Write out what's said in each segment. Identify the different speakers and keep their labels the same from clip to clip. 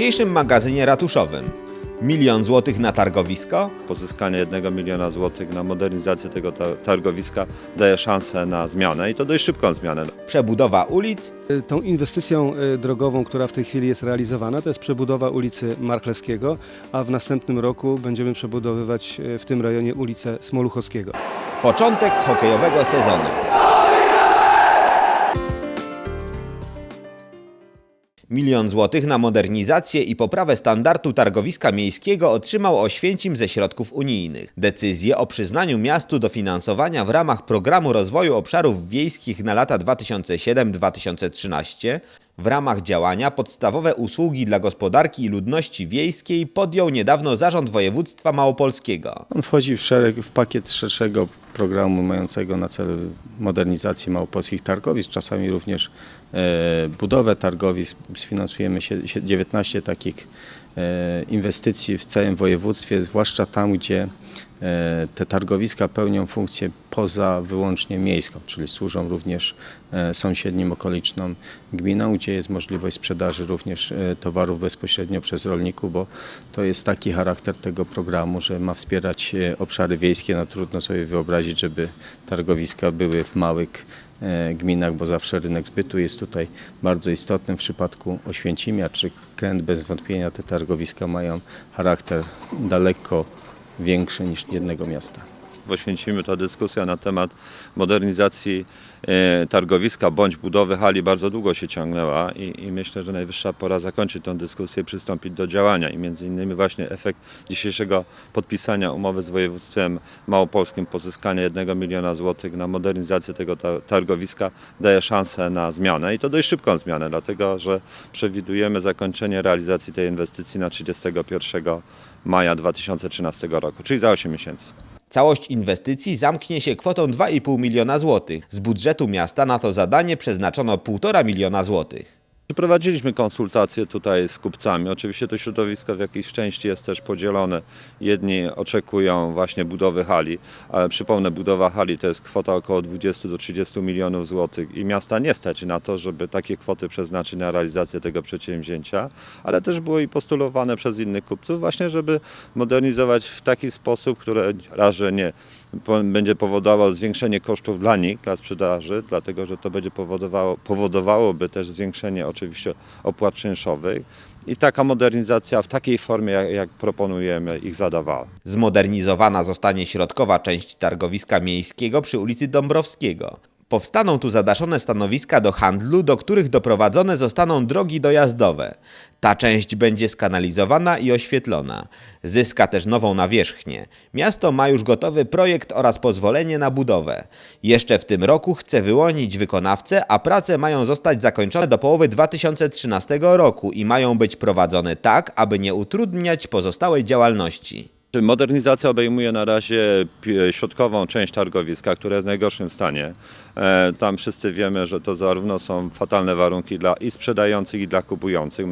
Speaker 1: dzisiejszym magazynie ratuszowym. Milion złotych na targowisko,
Speaker 2: Pozyskanie jednego miliona złotych na modernizację tego ta- targowiska daje szansę na zmianę i to dość szybką zmianę.
Speaker 1: przebudowa ulic,
Speaker 3: Tą inwestycją y, drogową, która w tej chwili jest realizowana, to jest przebudowa ulicy Marchlewskiego, a w następnym roku będziemy przebudowywać y, w tym rejonie ulicę Smoluchowskiego.
Speaker 1: początek hokejowego sezonu. Milion złotych na modernizację i poprawę standardu targowiska miejskiego otrzymał Oświęcim ze środków unijnych. Decyzję o przyznaniu miastu dofinansowania w ramach Programu Rozwoju Obszarów Wiejskich na lata 2007-2013 w ramach działania Podstawowe usługi dla gospodarki i ludności wiejskiej podjął niedawno Zarząd Województwa Małopolskiego.
Speaker 4: On wchodzi w szereg, w pakiet szerszego programu mającego na celu modernizację małopolskich targowisk, czasami również e, budowę targowisk. Sfinansujemy się, się 19 takich inwestycji w całym województwie, zwłaszcza tam, gdzie e, te targowiska pełnią funkcję poza wyłącznie miejską, czyli służą również e, sąsiednim okolicznym gminom, gdzie jest możliwość sprzedaży również e, towarów bezpośrednio przez rolników, bo to jest taki charakter tego programu, że ma wspierać e, obszary wiejskie. No trudno sobie wyobrazić, żeby targowiska były w małych e, gminach, bo zawsze rynek zbytu jest tutaj bardzo istotny. W przypadku Oświęcimia czy Kęt bez wątpienia te targowiska mają charakter daleko większy niż jednego miasta.
Speaker 2: W Oświęcimiu ta dyskusja na temat modernizacji e, targowiska bądź budowy hali. Bardzo długo się ciągnęła i, i myślę, że najwyższa pora zakończyć tę dyskusję, przystąpić do działania. I między innymi właśnie efekt dzisiejszego podpisania umowy z województwem małopolskim, pozyskanie jednego miliona złotych na modernizację tego ta- targowiska daje szansę na zmianę. I to dość szybką zmianę, dlatego że przewidujemy zakończenie realizacji tej inwestycji na 31 maja 2013 roku, czyli za 8 miesięcy.
Speaker 1: Całość inwestycji zamknie się kwotą 2,5 miliona złotych. Z budżetu miasta na to zadanie przeznaczono 1,5 miliona złotych.
Speaker 2: Przeprowadziliśmy konsultacje tutaj z kupcami. Oczywiście to środowisko w jakiejś części jest też podzielone. Jedni oczekują właśnie budowy hali, przypomnę, budowa hali to jest kwota około 20 do 30 milionów złotych i miasta nie stać na to, żeby takie kwoty przeznaczyć na realizację tego przedsięwzięcia, ale też było i postulowane przez innych kupców właśnie, żeby modernizować w taki sposób, który raz, że nie będzie powodował zwiększenie kosztów dla nich, dla sprzedaży, dlatego że to będzie powodowało, powodowałoby też zwiększenie oczywiście opłat czynszowych i taka modernizacja w takiej formie, jak, jak proponujemy, ich zadawała.
Speaker 1: Zmodernizowana zostanie środkowa część targowiska miejskiego przy ulicy Dąbrowskiego. Powstaną tu zadaszone stanowiska do handlu, do których doprowadzone zostaną drogi dojazdowe. Ta część będzie skanalizowana i oświetlona. Zyska też nową nawierzchnię. Miasto ma już gotowy projekt oraz pozwolenie na budowę. Jeszcze w tym roku chce wyłonić wykonawcę, a prace mają zostać zakończone do połowy 2013 roku i mają być prowadzone tak, aby nie utrudniać pozostałej działalności.
Speaker 2: Modernizacja obejmuje na razie środkową część targowiska, która jest w najgorszym stanie. E, Tam wszyscy wiemy, że to zarówno są fatalne warunki dla i sprzedających, i dla kupujących.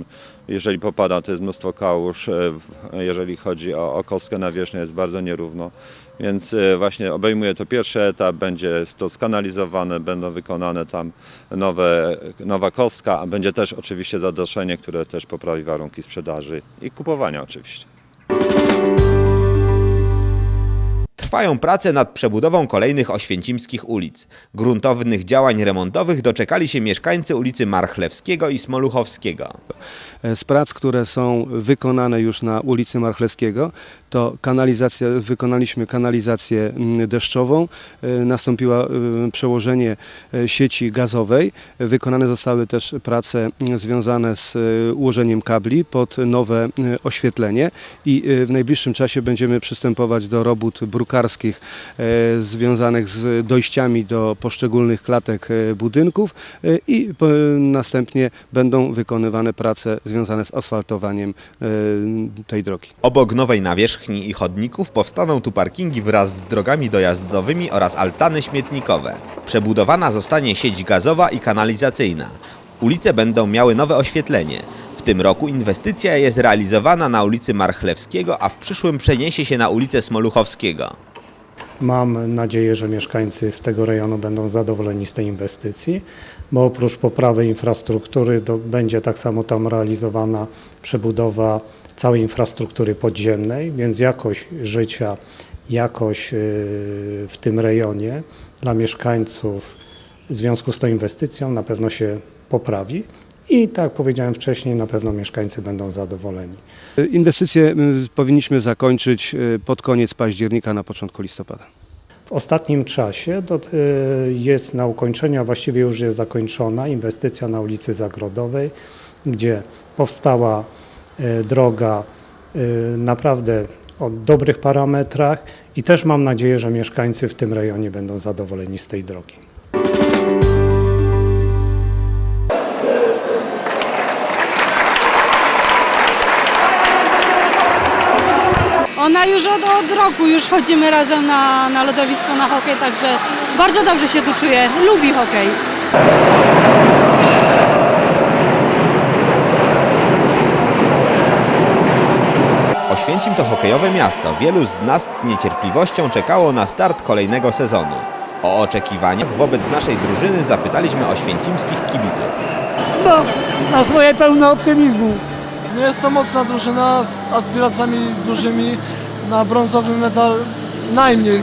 Speaker 2: Jeżeli popada, to jest mnóstwo kałuż. e, Jeżeli chodzi o, o kostkę nawierzchnię, jest bardzo nierówno. Więc e, właśnie obejmuje to pierwszy etap, będzie to skanalizowane, będą wykonane tam nowe, nowa kostka, a będzie też oczywiście zadaszenie, które też poprawi warunki sprzedaży i kupowania oczywiście.
Speaker 1: Trwają prace nad przebudową kolejnych oświęcimskich ulic. Gruntownych działań remontowych doczekali się mieszkańcy ulicy Marchlewskiego i Smoluchowskiego.
Speaker 3: E, Z prac, które są wykonane już na ulicy Marchlewskiego, to kanalizacja, wykonaliśmy kanalizację mm, deszczową, e, nastąpiło e, przełożenie sieci gazowej, wykonane zostały też prace mm, związane z ułożeniem kabli pod nowe oświetlenie i w najbliższym czasie będziemy przystępować do robót brukarskich e, związanych z dojściami do poszczególnych klatek e, budynków e, i następnie będą wykonywane prace związane z asfaltowaniem tej drogi.
Speaker 1: Obok nowej nawierzchni i chodników powstaną tu parkingi wraz z drogami dojazdowymi oraz altany śmietnikowe. Przebudowana zostanie sieć gazowa i kanalizacyjna. Ulice będą miały nowe oświetlenie. Tym roku inwestycja jest realizowana na ulicy Marchlewskiego, a w przyszłym przeniesie się na ulicę Smoluchowskiego.
Speaker 5: Mam nadzieję, że mieszkańcy z tego rejonu będą zadowoleni z tej inwestycji, bo oprócz poprawy infrastruktury będzie tak samo tam realizowana przebudowa całej infrastruktury podziemnej, więc jakość życia, jakość yy, w tym rejonie dla mieszkańców w związku z tą inwestycją na pewno się poprawi. I tak jak powiedziałem wcześniej, na pewno mieszkańcy będą zadowoleni.
Speaker 3: Inwestycje y, powinniśmy zakończyć y, pod koniec października, na początku listopada.
Speaker 5: W ostatnim czasie do, y, jest na ukończeniu, a właściwie już jest zakończona inwestycja na ulicy Zagrodowej, gdzie powstała y, droga naprawdę o dobrych parametrach i też mam nadzieję, że mieszkańcy w tym rejonie będą zadowoleni z tej drogi.
Speaker 6: Ona już od, od roku już chodzimy razem na, na lodowisko na hokej, także bardzo dobrze się tu czuje. Lubi hokej.
Speaker 1: Oświęcim to hokejowe miasto. Wielu z nas z niecierpliwością czekało na start kolejnego sezonu. O oczekiwaniach wobec naszej drużyny zapytaliśmy oświęcimskich kibiców.
Speaker 7: No, na swoje pełne optymizmu.
Speaker 8: No jest to mocna drużyna z aspiracjami dużymi na brązowy medal najmniej.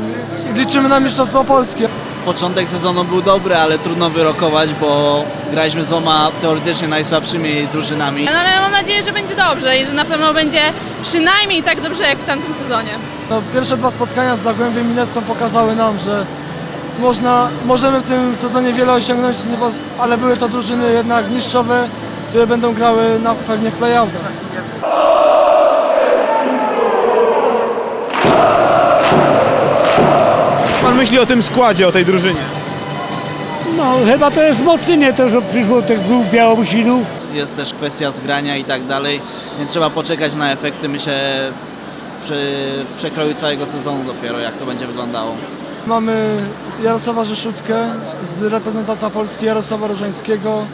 Speaker 8: Liczymy na Mistrzostwo Polskie.
Speaker 9: Początek sezonu był dobry, ale trudno wyrokować, bo graliśmy z dwoma teoretycznie najsłabszymi drużynami.
Speaker 10: No ale mam nadzieję, że będzie dobrze i że na pewno będzie przynajmniej tak dobrze jak w tamtym sezonie.
Speaker 8: No, pierwsze dwa spotkania z Zagłębiem i Nestą pokazały nam, że można, możemy w tym sezonie wiele osiągnąć, ale były to drużyny jednak niższowe, które będą grały na, pewnie w play-outach.
Speaker 1: Pan myśli o tym składzie, o tej drużynie?
Speaker 7: No, chyba to jest wzmocnienie to, że przyszło tych dwóch Białorusinów.
Speaker 9: Jest też kwestia zgrania i tak dalej, więc trzeba poczekać na efekty, myślę, w, przy, w przekroju całego sezonu dopiero, jak to będzie wyglądało.
Speaker 8: Mamy Jarosława Rzeszutkę z reprezentanta Polski, Jarosława Różańskiego,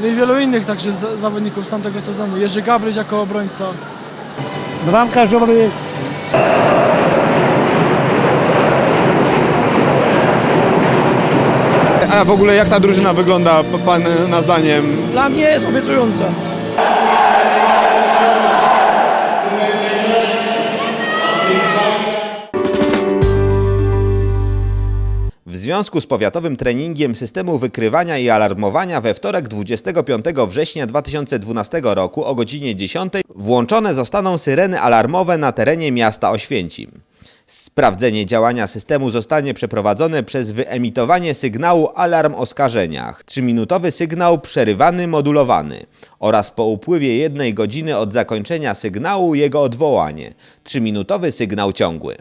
Speaker 8: no i wielu innych także zawodników z tamtego sezonu. Jerzy Gabryś jako obrońca.
Speaker 7: Bramkarzowy
Speaker 1: A w ogóle jak ta drużyna wygląda pan na zdaniem?
Speaker 7: dla mnie jest obiecująca.
Speaker 1: Związku z powiatowym treningiem systemu wykrywania i alarmowania we wtorek 25 września 2012 roku o godzinie 10 włączone zostaną syreny alarmowe na terenie miasta Oświęcim. Sprawdzenie działania systemu zostanie przeprowadzone przez wyemitowanie sygnału alarm o skażeniach, 3-minutowy sygnał przerywany modulowany oraz po upływie jednej godziny od zakończenia sygnału jego odwołanie, 3-minutowy sygnał ciągły.